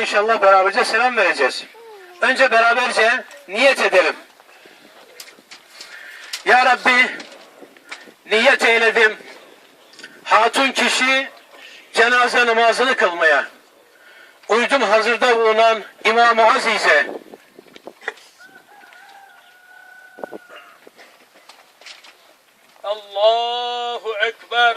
inşallah beraberce selam vereceğiz. Önce beraberce niyet edelim. Ya Rabbi niyet eyledim. Hatun kişi cenaze namazını kılmaya. Uydum hazırda bulunan İmam-ı Azize. Allahu Ekber.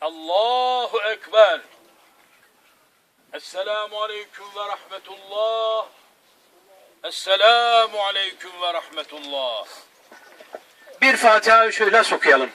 Allahu Ekber. Esselamu Aleyküm ve Rahmetullah. Esselamu Aleyküm ve Rahmetullah. Bir Fatiha şöyle okuyalım.